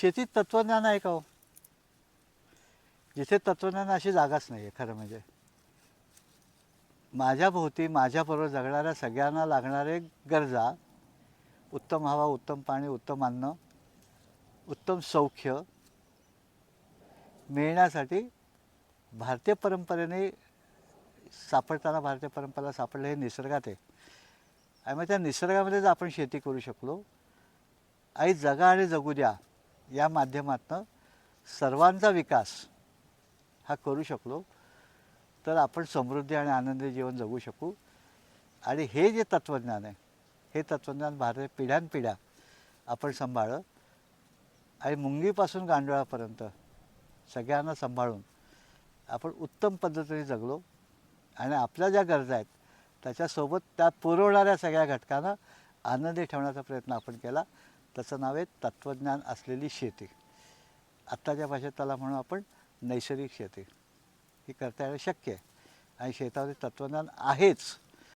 शेतीत तत्त्वज्ञान आहे का हो? जिथे तत्त्वज्ञान अशी जागाच नाही आहे खरं म्हणजे. माझ्या भोवती माझ्याबरोबर जगणाऱ्या सगळ्यांना लागणारे गरजा उत्तम हवा उत्तम पाणी उत्तम अन्न उत्तम सौख्य मिळण्यासाठी भारतीय परंपरेने सापडताना भारतीय परंपरा सापडलं हे निसर्गात आहे. आणि मग त्या निसर्गामध्येच आपण शेती करू शकलो आई जगा आणि जगू द्या. या माध्यमातनं सर्वांचा विकास हा करू शकलो तर आपण समृद्धी आणि आनंदी जीवन जगू शकू. आणि हे जे तत्त्वज्ञान आहे हे तत्त्वज्ञान भारत पिढ्यानपिढ्या आपण सांभाळलं. आणि मुंगीपासून गांडोळापर्यंत सगळ्यांना सांभाळून आपण उत्तम पद्धतीने जगलो. आणि आपल्या ज्या गरजा आहेत त्याच्यासोबत त्या पुरवणाऱ्या सगळ्या घटकांना आनंदी ठेवण्याचा प्रयत्न आपण केला. त्याचं नाव आहे तत्त्वज्ञान असलेली शेती. आत्ताच्या भाषेत त्याला म्हणू आपण नैसर्गिक शेती. ही करता येणं शक्य आहे. आणि शेतामध्ये तत्त्वज्ञान आहेच.